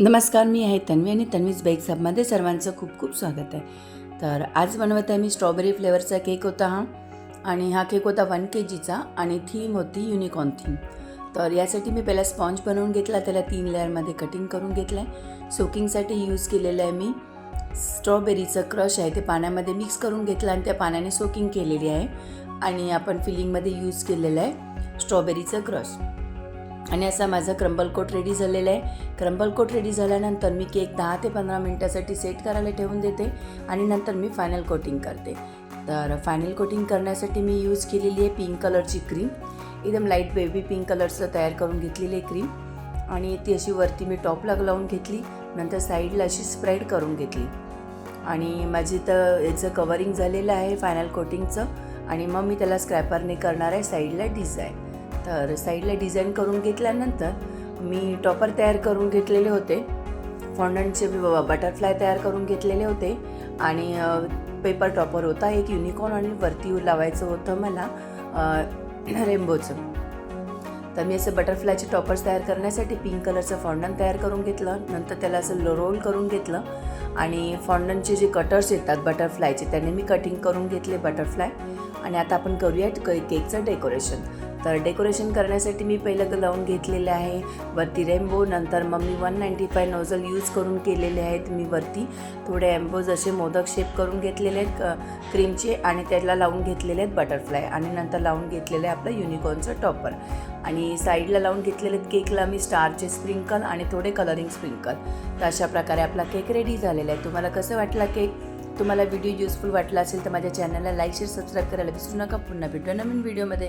नमस्कार मी आहे तन्वी आणि तन्वीज बेक सबमध्ये सर्वांचं खूप खूप स्वागत आहे. तर आज बनवत आहे मी स्ट्रॉबेरी फ्लेवरचा केक होता हा. आणि हा केक होता वन के जीचा आणि थीम होती युनिकॉर्न थीम. तर यासाठी मी पहिला स्पॉन्ज बनवून घेतला त्याला तीन लेअरमध्ये कटिंग करून घेतलं आहे सोकिंगसाठी यूज केलेलं आहे मी स्ट्रॉबेरीचं क्रश आहे ते पाण्यामध्ये मिक्स करून घेतलं आणि त्या पाण्याने सोकिंग केलेली आहे. आणि आपण फिलिंगमध्ये यूज केलेलं आहे स्ट्रॉबेरीचं क्रश. आणि असा माझा क्रंबलकोट रेडी झालेला आहे. क्रंबलकोट रेडी झाल्यानंतर मी केक दहा ते पंधरा मिनटासाठी सेट करायला ठेवून देते आणि नंतर मी फायनल कोटिंग करते. तर फायनल कोटिंग करण्यासाठी मी यूज केलेली आहे पिंक कलरची क्रीम एकदम लाइट बेबी पिंक कलरचं तयार करून घेतलेली आहे क्रीम आणि ती अशी वरती मी टॉपला लावून घेतली. नंतर साईडला अशी स्प्रेड करून घेतली. आणि माझी तर याचं कवरिंग झालेलं आहे फायनल कोटिंगचं आणि मग मी त्याला स्क्रॅपरने करणार आहे साईडला डिझाईन तर साईडला डिझाईन करून घेतल्यानंतर मी टॉपर तयार करून घेतलेले होते. फॉन्डंटचे बटरफ्लाय तयार करून घेतलेले होते. आणि पेपर टॉपर होता. एक युनिकॉर्न आणि वरती लावायचं होतं मला रेम्बोचं तर मी असं बटरफ्लायचे टॉपर्स तयार करण्यासाठी पिंक कलरचं फॉन्डन तयार करून घेतलं. नंतर त्याला असं रोल करून घेतलं. आणि फॉन्डनचे जे कटर्स येतात बटरफ्लायचे त्याने मी कटिंग करून घेतले बटरफ्लाय आणि आता आपण करूया केकचं डेकोरेशन तर डेकोरेशन करण्यासाठी मी पहिलं लावून घेतलेलं आहे. वरती रेम्बो नंतर मग मी one ninety five nozzle use करून केलेले आहेत मी वरती. थोडे एम्बोज असे मोदक शेप करून घेतलेले आहेत क्रीमचे आणि त्याला लावून घेतलेले आहेत बटरफ्लाय आणि नंतर लावून घेतलेलं आहे आपलं युनिकॉर्नचं टॉपर आणि साईडला लावून घेतलेले आहेत केकला मी स्टारचे स्प्रिंकल आणि थोडे कलरिंग स्प्रिंकल तर अशा प्रकारे आपला केक रेडी झालेला आहे. तुम्हाला कसं वाटला केक तुम्हाला व्हिडिओ युजफुल वाटला असेल तर माझ्या चॅनलला लाईक शेअर सबस्क्राईब करायला विसरू नका. पुन्हा भेटूया नवीन व्हिडिओमध्ये